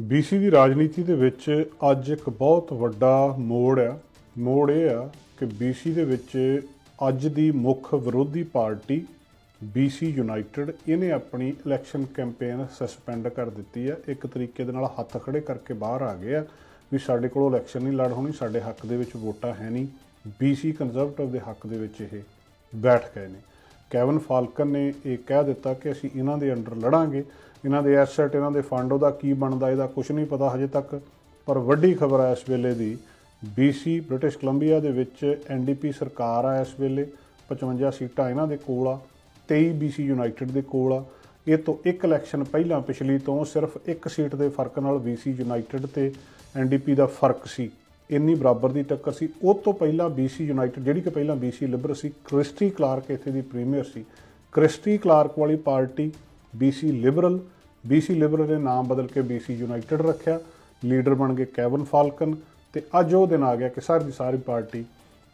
BC ਦੀ ਰਾਜਨੀਤੀ ਦੇ ਵਿੱਚ ਅੱਜ ਇੱਕ ਬਹੁਤ ਵੱਡਾ ਮੋੜ ਆ। ਮੋੜ ਇਹ ਆ ਕਿ ਬੀਸੀ ਦੇ ਵਿੱਚ ਅੱਜ ਦੀ ਮੁੱਖ ਵਿਰੋਧੀ ਪਾਰਟੀ ਬੀਸੀ ਯੂਨਾਈਟਿਡ ਇਹਨੇ ਆਪਣੀ ਇਲੈਕਸ਼ਨ ਕੈਂਪੇਨ ਸਸਪੈਂਡ ਕਰ ਦਿੱਤੀ ਆ। ਇੱਕ ਤਰੀਕੇ ਦੇ ਨਾਲ ਹੱਥ ਖੜੇ ਕਰਕੇ ਬਾਹਰ ਆ ਗਏ ਆ ਵੀ ਸਾਡੇ ਕੋਲ ਇਲੈਕਸ਼ਨ ਨਹੀਂ ਲੜ ਹੋਣੀ, ਸਾਡੇ ਹੱਕ ਦੇ ਵਿੱਚ ਵੋਟਾਂ ਹੈ ਨਹੀਂ। ਬੀਸੀ ਕੰਜ਼ਰਵੇਟਿਵ ਦੇ ਹੱਕ ਦੇ ਵਿੱਚ ਇਹ ਬੈਠ ਗਏ ਨੇ। ਕੈਵਨ ਫਾਲਕਨ ਨੇ ਇਹ ਕਹਿ ਦਿੱਤਾ ਕਿ ਅਸੀਂ ਇਹਨਾਂ ਦੇ ਅੰਡਰ ਲੜਾਂਗੇ। ਇਹਨਾਂ ਦੇ ਐਸੈਟ ਇਹਨਾਂ ਦੇ ਫੰਡ ਉਹਦਾ ਕੀ ਬਣਦਾ ਇਹਦਾ ਕੁਝ ਨਹੀਂ ਪਤਾ ਹਜੇ ਤੱਕ। ਪਰ ਵੱਡੀ ਖਬਰ ਹੈ ਇਸ ਵੇਲੇ ਦੀ BC ਬ੍ਰਿਟਿਸ਼ ਕੋਲੰਬੀਆ ਦੇ ਵਿੱਚ ਐਨਡੀਪੀ ਸਰਕਾਰ ਆ ਇਸ ਵੇਲੇ 55 ਸੀਟਾਂ ਇਹਨਾਂ ਦੇ ਕੋਲ ਆ 23 BC ਯੂਨਾਈਟਿਡ ਦੇ ਕੋਲ ਆ। ਇਹ ਤੋਂ ਇੱਕ ਇਲੈਕਸ਼ਨ ਪਹਿਲਾਂ ਪਿਛਲੀ ਤੋਂ ਸਿਰਫ ਇੱਕ ਸੀਟ ਦੇ ਫ਼ਰਕ ਨਾਲ BC ਯੂਨਾਈਟਿਡ ਤੇ ਐਨਡੀਪੀ ਦਾ ਫ਼ਰਕ ਸੀ। ਇੰਨੀ ਬਰਾਬਰ ਦੀ ਟੱਕਰ ਸੀ। ਉਹ ਤੋਂ ਪਹਿਲਾਂ BC ਯੂਨਾਈਟਿਡ ਜਿਹੜੀ ਕਿ ਪਹਿਲਾਂ BC ਲਿਬਰ ਸੀ, ਕ੍ਰਿਸਟੀ ਕਲਾਰਕ ਇੱਥੇ ਦੀ ਪ੍ਰੀਮੀਅਰ ਸੀ। ਕ੍ਰਿਸਟੀ ਕਲਾਰਕ ਵਾਲੀ party BC Liberal BC Liberal ਨੇ ਨਾਮ ਬਦਲ ਕੇ BC ਯੂਨਾਈਟਿਡ ਰੱਖਿਆ। ਲੀਡਰ ਬਣ ਗਏ ਕੈਵਨ ਫਾਲਕਨ ਤੇ ਅੱਜ ਉਹ ਦਿਨ ਆ ਗਿਆ ਕਿ ਸਾਰੀ ਦੀ ਸਾਰੀ ਪਾਰਟੀ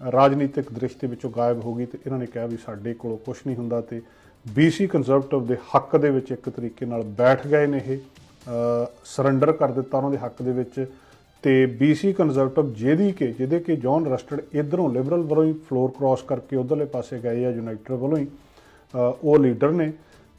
ਰਾਜਨੀਤਿਕ ਦ੍ਰਿਸ਼ ਦੇ ਵਿੱਚੋਂ ਗਾਇਬ ਹੋ ਗਈ ਤੇ ਇਹਨਾਂ ਨੇ ਕਿਹਾ ਵੀ ਸਾਡੇ ਕੋਲੋਂ ਕੁਝ ਨਹੀਂ ਹੁੰਦਾ ਤੇ BC ਕੰਜ਼ਰਵੇਟਿਵ ਦੇ ਹੱਕ ਦੇ ਵਿੱਚ ਇੱਕ ਤਰੀਕੇ ਨਾਲ ਬੈਠ ਗਏ ਨੇ ਇਹ। ਸਰੈਂਡਰ ਕਰ ਦਿੱਤਾ ਉਹਨਾਂ ਦੇ ਹੱਕ ਦੇ ਵਿੱਚ। ਤੇ BC ਕੰਜ਼ਰਵੇਟਿਵ ਜਿਹਦੀ ਕਿ ਜਿਹਦੇ ਕਿ ਜੌਨ ਰਸਟਡ ਇਧਰੋਂ ਲਿਬਰਲ ਵੱਲੋਂ ਹੀ ਫਲੋਰ ਕ੍ਰਾਸ ਕਰਕੇ ਉਧਰਲੇ ਪਾਸੇ ਗਏ ਆ ਯੂਨਾਈਟਡ ਵੱਲੋਂ ਹੀ ਉਹ ਲੀਡਰ ਨੇ।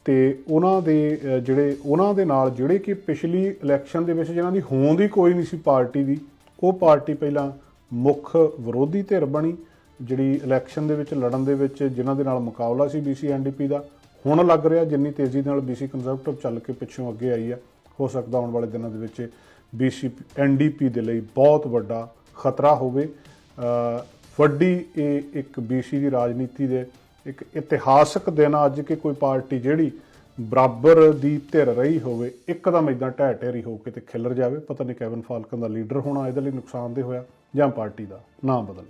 ਤੇ ਉਹਨਾਂ ਦੇ ਜਿਹੜੇ, ਉਹਨਾਂ ਦੇ ਨਾਲ ਜਿਹੜੇ ਕਿ ਪਿਛਲੀ ਇਲੈਕਸ਼ਨ ਦੇ ਵਿੱਚ ਜਿਹਨਾਂ ਦੀ ਹੋਂਦ ਹੀ ਕੋਈ ਨਹੀਂ ਸੀ ਪਾਰਟੀ ਦੀ, ਉਹ ਪਾਰਟੀ ਪਹਿਲਾਂ ਮੁੱਖ ਵਿਰੋਧੀ ਧਿਰ ਬਣੀ, ਜਿਹੜੀ ਇਲੈਕਸ਼ਨ ਦੇ ਵਿੱਚ, ਲੜਨ ਦੇ ਵਿੱਚ ਜਿਨ੍ਹਾਂ ਦੇ ਨਾਲ ਮੁਕਾਬਲਾ ਸੀ BC ਐਨਡੀਪੀ ਦਾ, ਹੁਣ ਲੱਗ ਰਿਹਾ ਜਿੰਨੀ ਤੇਜ਼ੀ ਨਾਲ BC ਕੰਜ਼ਰਵੇਟਿਵ ਚੱਲ ਕੇ ਪਿੱਛੋਂ ਅੱਗੇ ਆਈ ਆ। ਹੋ ਸਕਦਾ ਆਉਣ ਵਾਲੇ ਦਿਨਾਂ ਦੇ ਵਿੱਚ BC ਐਨਡੀਪੀ ਦੇ ਲਈ ਬਹੁਤ ਵੱਡਾ ਖਤਰਾ ਹੋਵੇ। ਵੱਡੀ ਇਹ ਇੱਕ BC ਦੀ ਰਾਜਨੀਤੀ ਦੇ ਇੱਕ ਇਤਿਹਾਸਕ ਦਿਨ ਆ, ਅੱਜ ਕਿ ਕੋਈ ਪਾਰਟੀ ਜਿਹੜੀ ਬਰਾਬਰ ਦੀ ਧਿਰ ਰਹੀ ਹੋਵੇ, ਇੱਕਦਮ ਇਦਾਂ ਢਹਿ ਢੇਰੀ ਹੋ ਕੇ ਤੇ ਖਿਲਰ ਜਾਵੇ। ਪਤਾ ਨਹੀਂ ਕੈਵਨ ਫਾਲਕਨ ਦਾ ਲੀਡਰ ਹੋਣਾ ਇਹਦੇ ਲਈ ਨੁਕਸਾਨਦੇ ਹੋਇਆ ਜਾਂ ਪਾਰਟੀ ਦਾ ਨਾਮ ਬਦਲ